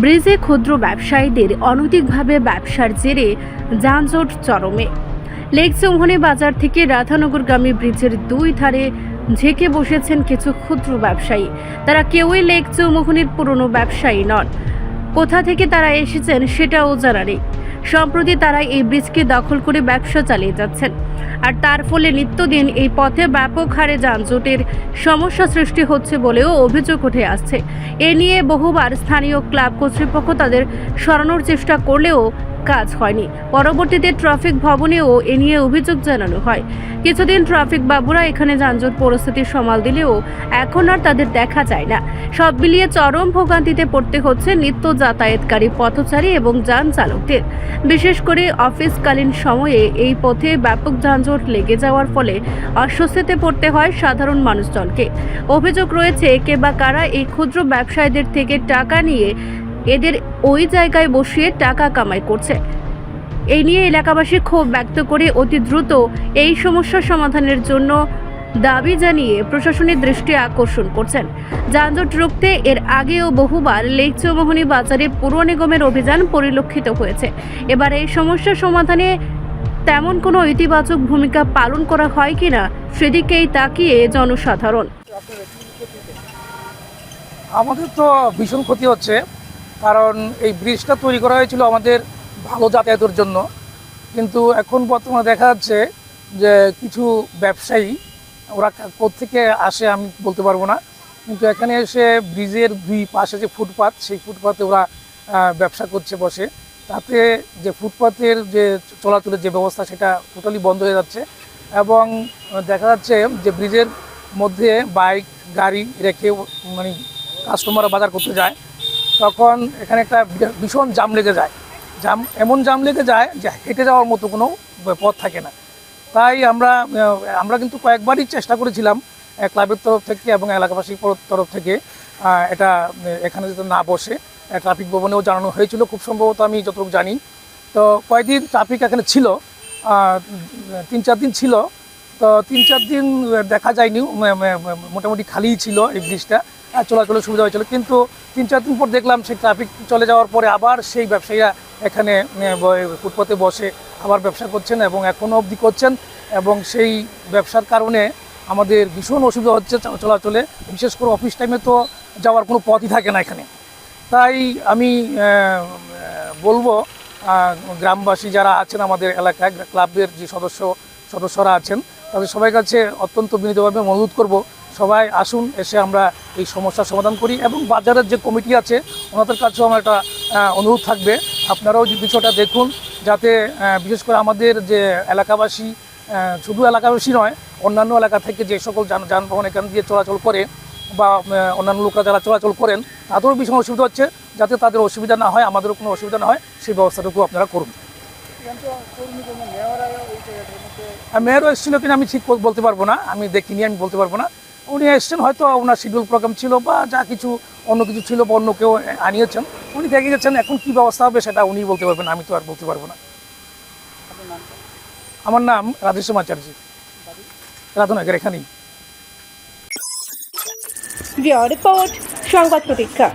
ব্রিজে ক্ষুদ্র ব্যবসায়ীদের অনৈতিকভাবে ব্যবসার জেরে যানজট চরমে। লেক চৌমনি বাজার থেকে রাধানগরগামী ব্রিজের দুই ধারে ঝেঁকে বসেছেন কিছু ক্ষুদ্র ব্যবসায়ী। তারা কেউই লেক চৌমুহনির পুরনো ব্যবসায়ী নন। কোথা থেকে তারা এসেছেন সেটাও জানা নেই। সম্প্রতি তারা এই ব্রিজকে দখল করে ব্যবসা চালিয়ে যাচ্ছেন। আর তার ফলে নিত্যদিন এই পথে ব্যাপক হারে যানজটের সমস্যা সৃষ্টি হচ্ছে বলেও অভিযোগ উঠে আসছে। এ নিয়ে বহুবার স্থানীয় ক্লাব কর্তৃপক্ষ তাদের সরানোর চেষ্টা করলেও কাজ হয়নি। পরবর্তীতে ট্রাফিক ভবনেও এ নিয়ে অভিযোগ জানানো হয়। কিছুদিন ট্রাফিক বাবুরা এখানে যানজট পরিস্থিতি সামাল দিলেও এখন আর তাদের দেখা যায় না। সব মিলিয়ে চরম ভোগান্তিতে পড়তে হচ্ছে নিত্য যাতায়াতকারী পথচারী এবং যান চালকদের। বিশেষ করে অফিসকালীন সময়ে এই পথে ব্যাপক যানজট লেগে যাওয়ার ফলে অস্বস্তিতে পড়তে হয় সাধারণ মানুষজনকে। অভিযোগ রয়েছে, কে বা কারা এই ক্ষুদ্র ব্যবসায়ীদের থেকে টাকা নিয়ে এদের ওই জায়গায় বসিয়ে টাকা কামাই করছে। এই নিয়ে এলাকাবাসী ক্ষোভ ব্যক্ত করে অতি দ্রুত এই সমস্যা সমাধানের জন্য দাবি জানিয়ে প্রশাসনের দৃষ্টি আকর্ষণ করছেন। যানজট রুখতে এর আগেও বহুবার লেক চৌমোহনী বাজারে পুর নিগমের অভিযান পরিলক্ষিত হয়েছে। এবার এই সমস্যা সমাধানে তেমন কোনো ইতিবাচক ভূমিকা পালন করা হয় কিনা সেদিকেই তাকিয়ে জনসাধারণ। আমাদের তো ভীষণ ক্ষতি হচ্ছে। কারণ এই ব্রিজটা তৈরি করা হয়েছিল আমাদের ভালো যাতায়াতের জন্য। কিন্তু এখন বর্তমানে দেখা যাচ্ছে যে কিছু ব্যবসায়ী, ওরা থেকে আসে আমি বলতে পারব না। কিন্তু এখানে এসে ব্রিজের দুই পাশে যে ফুটপাত, সেই ফুটপাতে ওরা ব্যবসা করছে, বসে। তাতে যে ফুটপাতের যে চলাচলের যে ব্যবস্থা, সেটা টোটালি বন্ধ হয়ে যাচ্ছে। এবং দেখা যাচ্ছে যে ব্রিজের মধ্যে বাইক, গাড়ি রেখে মানে কাস্টমাররা বাজার করতে যায়। তখন এখানে একটা ভীষণ জাম লেগে যায়। জাম এমন জাম লেগে যায় যে হেঁটে যাওয়ার মতো কোনো পথ থাকে না। তাই আমরা আমরা কিন্তু কয়েকবারই চেষ্টা করেছিলাম ক্লাবের তরফ থেকে এবং এলাকাবাসীর তরফ থেকে এটা এখানে যাতে না বসে। ট্রাফিক ভবনেও জানানো হয়েছিল, খুব সম্ভবত আমি যতটুকু জানি। তো কয়েকদিন ট্রাফিক এখানে ছিল তিন চার দিন ছিল। তো তিন চার দিন দেখা যায়নি মোটামুটি খালিই ছিল এই ব্রিজটা। চলাচলের সুবিধা হয়েছিল। কিন্তু তিন, চার দিন পর দেখলাম সেই ট্রাফিক চলে যাওয়ার পরে আবার সেই ব্যবসায়ীরা এখানে ফুটপাতে বসে আবার ব্যবসা করছেন এবং এখনও অবধি করছেন এবং সেই ব্যবসার কারণে আমাদের ভীষণ অসুবিধা হচ্ছে চলাচলে। বিশেষ করে অফিস টাইমে তো যাওয়ার কোনো পথই থাকে না এখানে। তাই আমি বলব গ্রামবাসী যারা আছেন আমাদের এলাকায়, ক্লাবের যে সদস্য, সদস্যরা আছেন, তাদের সবাই কাছে অত্যন্ত বিনীতভাবে অনুরোধ করব সবাই আসুন এসে আমরা এই সমস্যার সমাধান করি এবং বাজারের যে কমিটি আছে ওনাদের কাছেও আমার একটা অনুরোধ থাকবে। আপনারাও যে বিষয়টা দেখুন যাতে বিশেষ করে আমাদের যে এলাকাবাসী শুধু এলাকাবাসী নয় অন্যান্য এলাকা থেকে যে সকল যান যানবাহন এখান দিয়ে চলাচল করে বা অন্যান্য লোকরা যারা চলাচল করেন তাদেরও ভীষণ অসুবিধা হচ্ছে যাতে তাদের অসুবিধা না হয় আমাদেরও কোনো অসুবিধা না হয় সেই ব্যবস্থাটুকু আপনারা করুন। মেয়রও এসেছিল কিনা আমি ঠিক বলতে পারব না আমি দেখিনি আমি বলতে পারব না। উনি এসছেন হয়তো ওনার শিডিউল প্রোগ্রাম ছিল বা যা কিছু অন্য কিছু ছিল বা অন্য কেউ আনিয়েছেন। উনি দেখে গেছেন এখন কি ব্যবস্থা হবে সেটা উনি বলতে পারবেন আমি তো আর বলতে পারব না। আমার নাম রাধেশ্যাম আচার্য। রাধনগর এখানেই। রিপোর্ট সংবাদ প্রতীক্ষা।